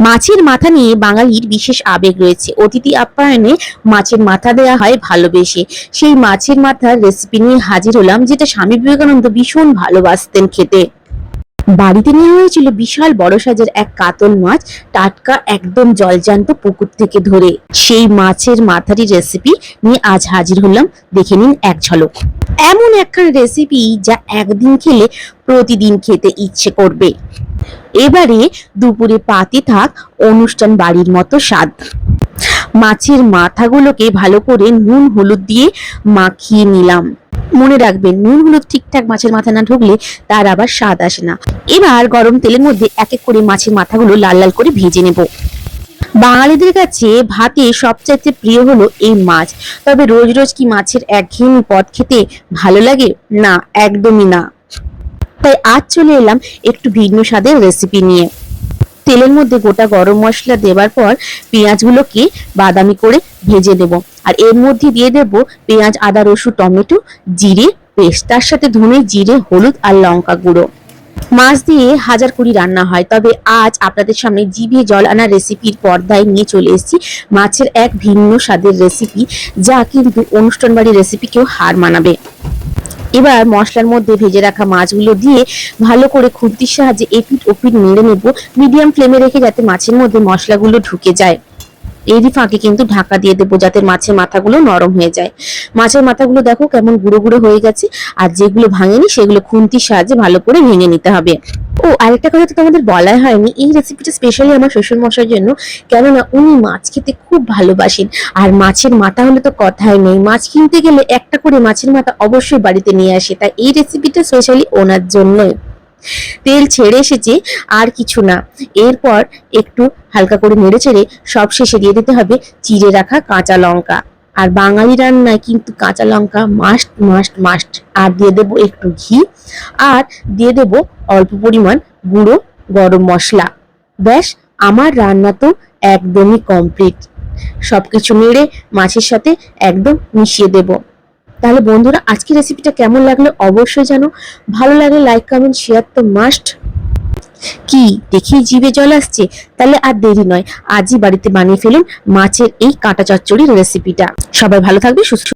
মাছের মাথা নিয়ে বাঙালির বিশেষ আবেগ রয়েছে। অতিথি আপ্যায়নে মাছের মাথা দেওয়া হয় ভালোবেসে। সেই মাছের মাথার রেসিপি নিয়ে হাজির হলাম, যেটা স্বামী বিবেকানন্দ ভীষণ ভালোবাসতেন খেতে। বাড়িতে নিয়ে হয়েছিল বিশাল বড় সাজের এক কাতল মাছ, টাটকা একদম জলজান্ত পুকুর থেকে ধরে। সেই মাছের মাথারই রেসিপি নিয়ে আজ হাজির হলাম। দেখে নিন এক ঝলক। এমন একখান রেসিপি যা একদিন খেলে প্রতিদিন খেতে ইচ্ছে করবে। এবারে দুপুরে পাতে থাক অনুষ্ঠান বাড়ির মতো স্বাদ। মাছের মাথাগুলোকে ভালো করে নুন হলুদ দিয়ে মাখিয়ে নিলাম। মনে রাখবেন, নুন হলুদ ঠিকঠাক মাছের মাথা না ঢুকলে তার আবার স্বাদ আসে না। এবার গরম তেলের মধ্যে এক এক করে মাছের মাথাগুলো লাল লাল করে ভেজে নেব। বাঙালিদের কাছে ভাতে সবচাইতে প্রিয় হলো এই মাছ। তবে রোজ রোজ কি মাছের একঘেয়েমি পদ খেতে ভালো লাগে? না, একদমই না। তাই আজ চলে এলাম একটু ভিন্ন স্বাদের রেসিপি নিয়ে। তেলের মধ্যে গোটা গরম মশলা দেওয়ার পর পেঁয়াজগুলোকে বাদামি করে ভেজে দেব আর এর মধ্যে দিয়ে দেব পেঁয়াজ, আদা, রসুন, টমেটো, জিরে পেস্ট। তার সাথে ধনে, জিরে, হলুদ আর লঙ্কা গুঁড়ো। মাছ দিয়ে হাজার কুড়ি রান্না হয়, তবে আজ আপনাদের সামনে জিভে জল আনা রেসিপির পর্দায় নিয়ে চলে এসেছি। মাছের এক ভিন্ন স্বাদের রেসিপি যা কিন্তু অনুষ্ঠান বাড়ির রেসিপিকেও হার মানাবে। এবার মশলার মধ্যে ভেজে রাখা মাছগুলো দিয়ে ভালো করে খুন্তির সাহায্যে এপিট ওপিট নেড়ে নেব। মিডিয়াম ফ্লেমে রেখে যাতে মাছের মধ্যে মশলাগুলো ঢুকে যায়। এরই ফাঁকে কিন্তু ঢাকা দিয়ে দেবো যাতে মাছের মাথাগুলো নরম হয়ে যায়। মাছের মাথাগুলো দেখো কেমন গুঁড়ো গুঁড়ো হয়ে গেছে, আর যেগুলো ভাঙেনি সেগুলো খুন্তির সাহায্যে ভালো করে ভেঙে নিতে হবে। ও, আরেকটা কথা তো তোমাদের বলাই হয়নি, এই রেসিপিটা স্পেশালি আমার শ্বশুর মশার জন্য, কেননা উনি মাছ খেতে খুব ভালোবাসেন, আর মাছের মাথা হলে তো কথাই নেই। মাছ কিনতে গেলে একটা করে মাছের মাথা অবশ্যই বাড়িতে নিয়ে আসে, তাই এই রেসিপিটা স্পেশালি ওনার জন্যই। তেল ছেড়ে এসেছে আর কিছু না। এরপর একটু হালকা করে নেড়ে ছেড়ে সব শেষে দিয়ে দিতে হবে চিড়ে রাখা কাঁচা লঙ্কা। আর বাঙালি রান্নায় কিন্তু কাঁচা লঙ্কা মাস্ট মাস্ট মাস্ট আর দিয়ে দেবো একটু ঘি। আর দিয়ে দেব অল্প পরিমাণ গুঁড়ো গরম মশলা। ব্যাস, আমার রান্না তো একদমই কমপ্লিট সবকিছু নেড়ে মাছের সাথে একদম মিশিয়ে দেব। তাহলে বন্ধুরা আজকে রেসিপিটা কেমন লাগল অবশ্যই জানো। ভালো লাগলে লাইক কমেন্ট শেয়ার তো মাস্ট কি? দেখি জিভে জল আসছে? তাহলে আর দেরি নয়, আজই বাড়িতে বানিয়ে ফেলুন মাছের এই কাঁটা চচ্চড়ির রেসিপিটা সবাই ভালো থাকবে, সুস্থ